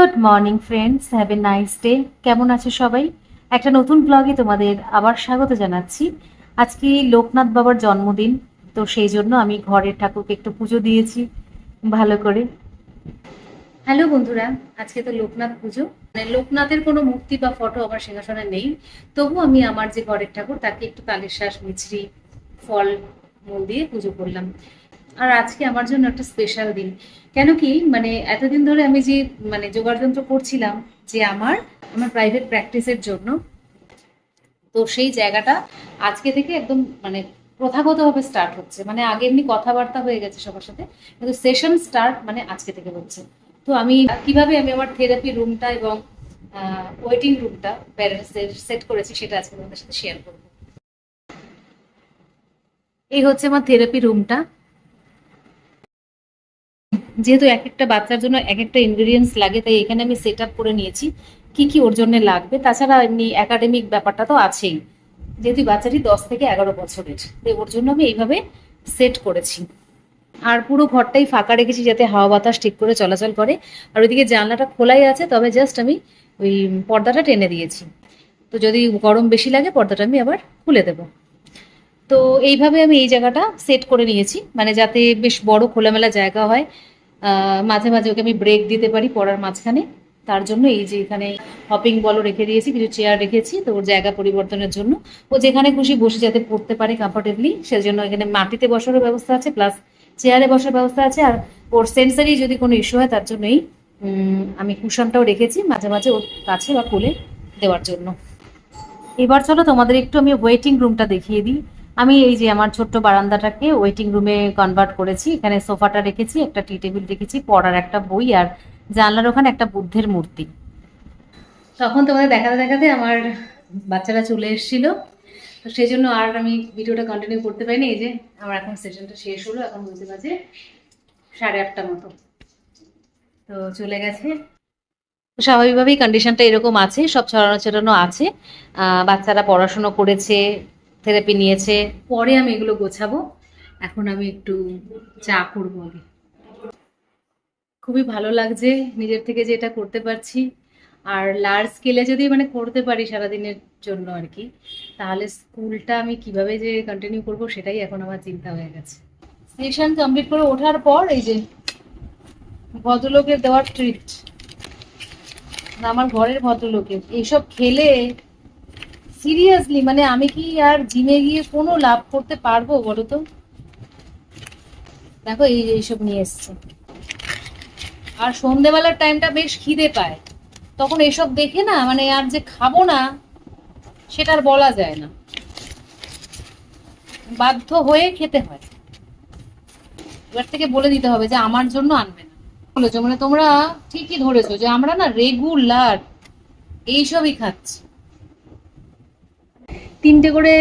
Good morning friends have a nice day কেমন আছে সবাই? একটা নতুন ব্লগে তোমাদের আবার স্বাগত জানাচ্ছি। আজকে লোকনাথ বাবার জন্মদিন, তো সেই জন্য আমি ঘরের ঠাকুরকে একটু পুজো দিয়েছি। ভালো করে। হ্যালো বন্ধুরা, আজকে তো লোকনাথ পুজো। মানে লোকনাথের কোনো মূর্তি বা ফটো আমার সিংহাসনে নেই। তবু আমি আমার যে ঘরের ঠাকুর, তাকে একটু তালের শ্বাস মিছরি, ফল, মূল দিয়ে পুজো করলাম। আর আজকে আমার জন্য একটা স্পেশাল দিন। কেন কি মানে এতদিন ধরে আমি যে মানে যোগাড়যন্ত্র করছিলাম যে আমার আমার প্রাইভেট প্র্যাকটিসের জন্য, তো সেই জায়গাটা আজকে থেকে একদম মানে প্রথাগতভাবে স্টার্ট হচ্ছে। মানে আগে এমনি কথাবার্তা হয়ে গেছে সবার সাথে, কিন্তু সেশন স্টার্ট মানে আজকে থেকে হচ্ছে। তো আমি, কীভাবে আমি আমার থেরাপি রুমটা এবং ওয়েটিং রুমটা প্যারেন্টসদের সেট করেছি সেটা আজকে তোমাদের সাথে শেয়ার করব। এই হচ্ছে আমার থেরাপি রুমটা যেহেতু এক একটা বাচ্চার জন্য এক একটা ইনগ্রিডিয়েন্টস লাগে, তাই এখানে আমি সেট আপ করে নিয়েছি। কি কি ওর জন্য লাগবে? তাছাড়া এমনি একাডেমিক ব্যাপারটা তো আছেই। যেহেতু বাচ্চাটি দশ থেকে এগারো বছরের, তাই ওর জন্য আমি এইভাবে সেট করেছি। আর পুরো ঘরটাই ফাঁকা রেখেছি যাতে হাওয়া বাতাস ঠিক করে চলাচল করে। আর ওইদিকে জানলাটা খোলাই আছে, তবে জাস্ট আমি ওই পর্দাটা টেনে দিয়েছি। তো যদি গরম বেশি লাগে, পর্দাটা আমি আবার খুলে দেবো। তো এইভাবে আমি এই জায়গাটা সেট করে নিয়েছি। মানে যাতে বেশ বড় খোলামেলা জায়গা হয়। মাঝে মাঝে ওকে আমি ব্রেক দিতে পারি পড়ার মাঝখানে। তার জন্য এই যে এখানে হপিং বলও রেখে দিয়েছি, কিছু চেয়ার রেখেছি, তো ওর জায়গা পরিবর্তনের জন্য। ও যেখানে খুশি বসে যাতে পড়তে পারে কমফোর্টেবলি সেজন্য এখানে মাটিতে বসারও ব্যবস্থা আছে প্লাস চেয়ারে বসার ব্যবস্থা আছে। আর ওর সেন্সারি যদি কোনো ইস্যু হয়, তার জন্যই আমি কুশনটাও রেখেছি মাঝে মাঝে ওর কাছে বা কোলে দেওয়ার জন্য। এবার চলো তোমাদের একটু আমি ওয়েটিং রুমটা দেখিয়ে দিই। আমি এই যে আমার ছোট্ট বারান্দাটাকে ওয়েটিং রুমে কনভার্ট করেছি। এখানে সোফাটা রেখেছি, একটা টি টেবিল রেখেছি, পড়ার একটা বই আর জানলার ওখানে একটা বুদ্ধের মূর্তি। তখন তোমাদের দেখাতে দেখাতে আমার বাচ্চারা চলে এসেছিল। তো সেই জন্য আর আমি ভিডিওটা কন্টিনিউ করতে পারিনি। এই যে আমার এখন সেশনটা শেষ হলো, এখন বুঝতে বাজে সাড়ে আটটা মতো। তো চলে গেছে। স্বাভাবিকভাবেই কন্ডিশনটা এরকম আছে, সব ছড়ানো ছড়ানো আছে বাচ্চারা পড়াশুনো করেছে থেরাপি নিয়েছে, পরে আমি এগুলো গোছাবো। এখন আমি একটু চা করব আগে। খুবই ভালো লাগছে নিজের থেকে যে এটা করতে পারছি। আর লার্জ স্কেলে যদি মানে করতে পারি সারাদিনের জন্য আর কি, তাহলে স্কুলটা আমি কীভাবে যে কন্টিনিউ করব সেটাই এখন আমার চিন্তা হয়ে গেছে। সেশন কমপ্লিট করে ওঠার পর এই যে ভদ্রলোকের দেওয়ার ট্রিট আমার ঘরের ভদ্রলোকের, এইসব খেলে সিরিয়াসলি মানে আমি কি আর জিমে গিয়ে কোনো লাভ করতে পারব বলো তো দেখো এই এইসব নিয়ে এসছে। আর সন্ধেবেলার টাইমটা বেশ খিদে পায়। তখন এসব দেখে না মানে আর যে খাব না, সেটা আর বলা যায় না। বাধ্য হয়ে খেতে হয়। এবার থেকে বলে দিতে হবে যে আমার জন্য আনবে না। বলেছ মানে তোমরা ঠিকই ধরেছো যে আমরা না রেগুলার এইসবই খাচ্ছি। তিনটে করে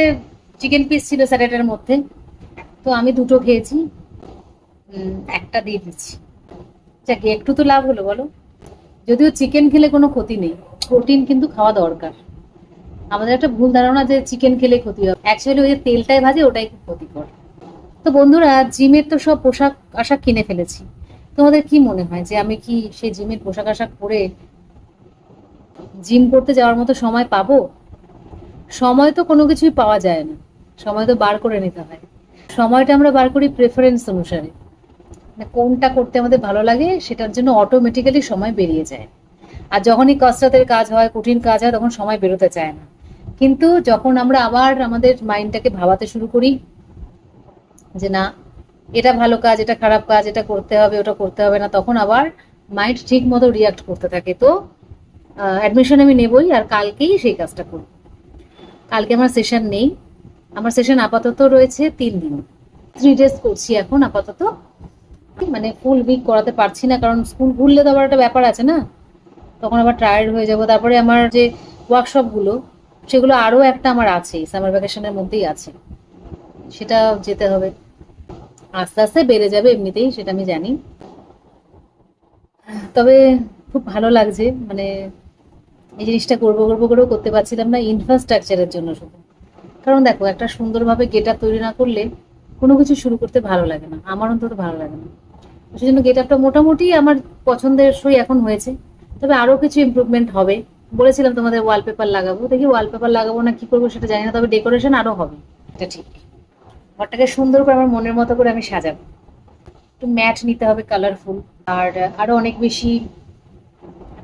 চিকেন পিস ছিল স্যালাডের মধ্যে। তো আমি দুটো খেয়েছি। একটা দিয়ে দিচ্ছি। যাকে, একটু তো লাভ হলো, বলো। যদিও চিকেন খেলে কোনো ক্ষতি নেই। প্রোটিন কিন্তু খাওয়া দরকার। আমাদের একটা ভুল ধারণা যে চিকেন খেলে ক্ষতি হবে। অ্যাকচুয়ালি ওই যে তেলটাই ভাজে, ওটাই খুব ক্ষতিকর। তো বন্ধুরা, জিমের তো সব পোশাক আশাক কিনে ফেলেছি। তোমাদের কি মনে হয় যে আমি কি সেই জিমের পোশাক আশাক পরে জিম করতে যাওয়ার মতো সময় পাবো? সময় তো কোনো কিছুই পাওয়া যায় না। সময় তো বার করে নিতে হয়। সময়টা আমরা বার করি প্রেফারেন্স অনুসারে। মানে কোনটা করতে আমাদের ভালো লাগে সেটার জন্য অটোমেটিক্যালি সময় বেরিয়ে যায়। আর যখনই কসরতের কাজ হয়, কঠিন কাজ হয়, তখন সময় বেরোতে চায় না। কিন্তু যখন আমরা আবার আমাদের মাইন্ডটাকে ভাবাতে শুরু করি যে না, এটা ভালো কাজ, এটা খারাপ কাজ, এটা করতে হবে, ওটা করতে হবে না, তখন আবার মাইন্ড ঠিক মতো রিয়াক্ট করতে থাকে। তো অ্যাডমিশন আমি নেবই আর কালকেই সেই কাজটা করব। কালকে আমার সেশন নেই। আমার সেশন আপাতত রয়েছে তিন দিন। থ্রি ডেজ করছি এখন আপাতত। মানে ফুল উইক করাতে পারছি না, কারণ স্কুল খুললে তো আবার একটা ব্যাপার আছে না? তখন আবার টায়ার্ড হয়ে যাব। তারপরে আমার যে ওয়ার্কশপগুলো সেগুলো আরও একটা আমার আছে সামার ভ্যাকেশনের মধ্যেই আছে। সেটা যেতে হবে। আস্তে আস্তে বেড়ে যাবে এমনিতেই, সেটা আমি জানি। তবে খুব ভালো লাগছে মানে এই জিনিসটা করব করব, করেও করতে পারছিলাম না ইনফ্রাস্ট্রাকচারের জন্য শুধু। কারণ দেখো, একটা সুন্দরভাবে গেট আপ তৈরি না করলে কোনো কিছু শুরু করতে ভালো লাগে না, আমার অন্তত ভালো লাগে না। সেই জন্য গেট আপটা মোটামুটি আমার পছন্দের সই এখন হয়েছে। তবে আরও কিছু ইমপ্রুভমেন্ট হবে। বলেছিলাম তোমাদের ওয়ালপেপার লাগাবো। দেখি ওয়ালপেপার লাগাবো না কি করব সেটা জানি না, তবে ডেকোরেশন আরও হবে। এটা ঠিক। ঘরটাকে সুন্দর করে আমার মনের মতো করে আমি সাজাবো। একটু ম্যাট নিতে হবে কালারফুল আর আরও অনেক বেশি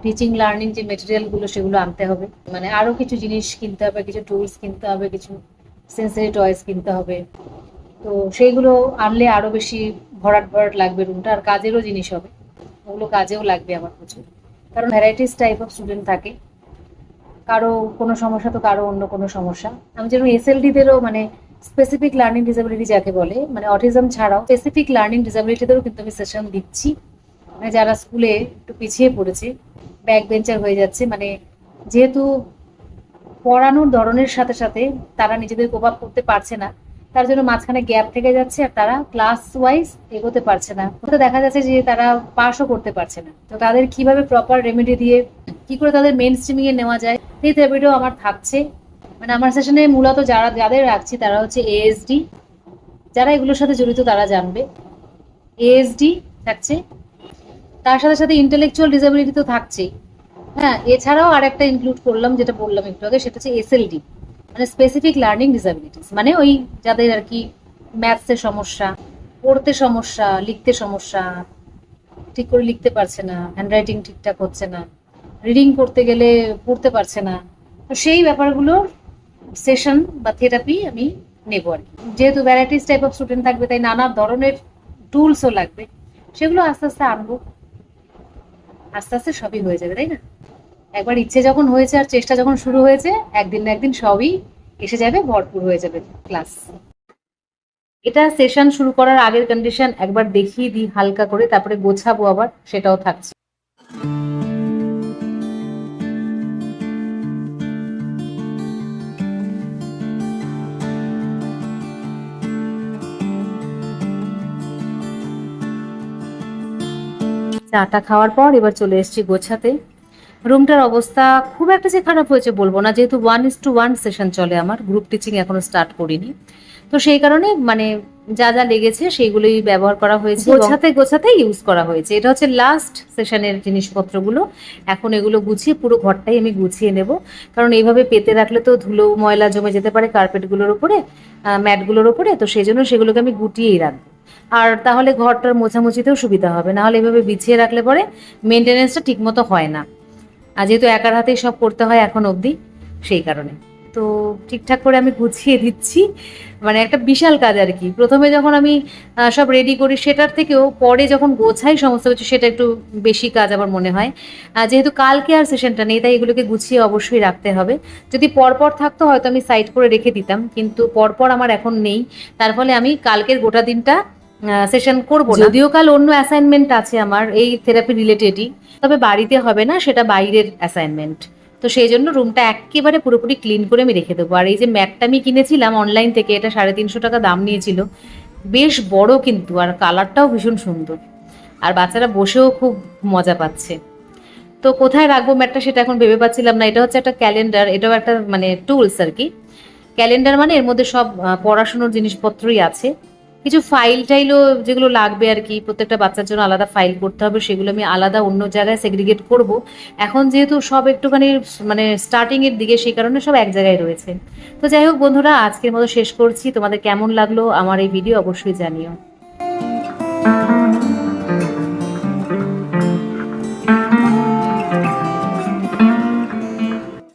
টিচিং লার্নিং যে মেটেরিয়ালগুলো সেগুলো আনতে হবে। মানে আরও কিছু জিনিস কিনতে হবে, কিছু টুলস কিনতে হবে, কিছু সেন্সারি টয়েস কিনতে হবে। তো সেইগুলো আনলে আরও বেশি ভরাট ভরাট লাগবে রুমটা আর কাজেরও জিনিস হবে। ওগুলো কাজেও লাগবে আমার প্রচুর। কারণ ভ্যারাইটিস টাইপ অফ স্টুডেন্ট থাকে। কারও কোনো সমস্যা তো কারও অন্য কোনো সমস্যা। আমি যেরকম এসএলডিদেরও মানে স্পেসিফিক লার্নিং ডিসেবিলিটি যাকে বলে মানে অটিজম ছাড়াও স্পেসিফিক লার্নিং ডিসেবিলিটিদেরও কিন্তু আমি সেশন দিচ্ছি। মানে যারা স্কুলে একটু পিছিয়ে পড়েছে ব্যাক বেঞ্চার হয়ে যাচ্ছে মানে যেহেতু পড়ানোর ধরনের সাথে সাথে তারা নিজেদের আপ করতে পারছে না, তার জন্য মাঝখানে গ্যাপ থেকে যাচ্ছে আর তারা ক্লাস ওয়াইজ এগোতে পারছে না। তো দেখা যাচ্ছে যে তারা পাসও করতে পারছে না। তো তাদের কীভাবে প্রপার রেমেডি দিয়ে, কি করে তাদের মেন স্ট্রিমিং এ নেওয়া যায় সেই থেরাপিটাও আমার থাকছে। মানে আমার সেশনে মূলত যারা, যাদের রাখছি তারা হচ্ছে এএসডি যারা এগুলোর সাথে জড়িত তারা জানবে। এএসডি থাকছে তার সাথে সাথে ইন্টেলেকচুয়াল ডিসেবিলিটি তো থাকছেই। হ্যাঁ এছাড়াও আর একটা ইনক্লুড করলাম, যেটা বললাম একটু আগে, সেটা হচ্ছে এসএলডি মানে স্পেসিফিক লার্নিং ডিসেবিলিটিস মানে ওই যাদের আর কি ম্যাথসের সমস্যা, পড়তে সমস্যা, লিখতে সমস্যা, ঠিক করে লিখতে পারছে না হ্যান্ডরাইটিং ঠিকঠাক হচ্ছে না রিডিং করতে গেলে পড়তে পারছে না, তো সেই ব্যাপারগুলোর সেশন বা থেরাপি আমি নেব আর কি। যেহেতু ভ্যারাইটিস টাইপ অফ স্টুডেন্ট থাকবে, তাই নানা ধরনের টুলসও লাগবে, সেগুলো আস্তে আস্তে আনব। আস্তে আস্তে সবই হয়ে যাবে, তাই না? একবার ইচ্ছে যখন হয়েছে আর চেষ্টা যখন শুরু হয়েছে, একদিন না একদিন সবই এসে যাবে, ভরপুর হয়ে যাবে ক্লাস এটা সেশন শুরু করার আগের কন্ডিশন একবার দেখিয়ে দিই হালকা করে, তারপরে গোছাবো আবার, সেটাও থাকছে। চাটা খাওয়ার পর এবার চলে এসেছি গোছাতে। রুমটার অবস্থা খুব একটা যে খারাপ হয়েছে বলব না, যেহেতু one is to one session চলে আমার গ্রুপ টিচিং এখনও স্টার্ট করিনি। তো সেই কারণে মানে যা যা লেগেছে সেইগুলোই ব্যবহার করা হয়েছে। গোছাতে গোছাতে ইউজ করা হয়েছে। এটা হচ্ছে লাস্ট সেশনের জিনিসপত্রগুলো। এখন এগুলো গুছিয়ে পুরো ঘরটাই আমি গুছিয়ে নেব। কারণ এইভাবে পেতে রাখলে তো ধুলো, ময়লা জমে যেতে পারে কার্পেটগুলোর উপরে ম্যাটগুলোর উপরে, তো সেই জন্য সেগুলোকে আমি গুটিয়েই রাখব। আর তাহলে ঘরটার মোছামুছিতেও সুবিধা হবে নাহলে এভাবে বিছিয়ে রাখলে পরে মেনটেনেন্সটা ঠিকমতো হয় না। আর যেহেতু একার হাতেই সব করতে হয় এখন অবধি, সেই কারণে। তো ঠিকঠাক করে আমি গুছিয়ে দিচ্ছি। মানে একটা বিশাল কাজ আর কি। প্রথমে যখন আমি সব রেডি করি, সেটার থেকেও পরে যখন গোছাই সমস্ত কিছু, সেটা একটু বেশি কাজ আমার মনে হয়। আর যেহেতু কালকে আর সেশনটা নেই, তাই এগুলোকে গুছিয়ে অবশ্যই রাখতে হবে। যদি পরপর থাকতো, হয়তো আমি সাইড করে রেখে দিতাম। কিন্তু পরপর আমার এখন নেই। তার ফলে আমি কালকের গোটা দিনটা সেশন করব যদিও কাল অন্য অ্যাসাইনমেন্ট আছে আমার, এই থেরাপি রিলেটেডই তবে বাড়িতে হবে না, সেটা বাইরের অ্যাসাইনমেন্ট তো সেই জন্য রুমটা একেবারে পুরোপুরি ক্লিন করে আমি রেখে দেবো। আর এই যে ম্যাটটা আমি কিনেছিলাম অনলাইন থেকে, এটা সাড়ে তিনশো টাকা দাম নিয়েছিল। বেশ বড় কিন্তু, আর কালারটাও ভীষণ সুন্দর। আর বাচ্চারা বসেও খুব মজা পাচ্ছে। তো কোথায় রাখব ম্যাটটা সেটা এখন ভেবে পাচ্ছিলাম না। এটা হচ্ছে একটা ক্যালেন্ডার এটাও একটা মানে টুলস আর কি। ক্যালেন্ডার মানে এর মধ্যে সব পড়াশোনার জিনিসপত্রই আছে। কিছু ফাইল টাইলও যেগুলো লাগবে আর কি, প্রত্যেকটা বাচ্চার জন্য আলাদা ফাইল করতে হবে, সেগুলো আমি আলাদা অন্য জায়গায় সেগ্রিগেট করব। এখন যেহেতু সব একটুখানি মানে স্টার্টিংয়ের দিকে, সেই কারণে সব এক জায়গায় রয়েছে। তো যাই হোক বন্ধুরা, আজকের মতো শেষ করছি। তোমাদের কেমন লাগল আমার এই ভিডিও অবশ্যই জানিও।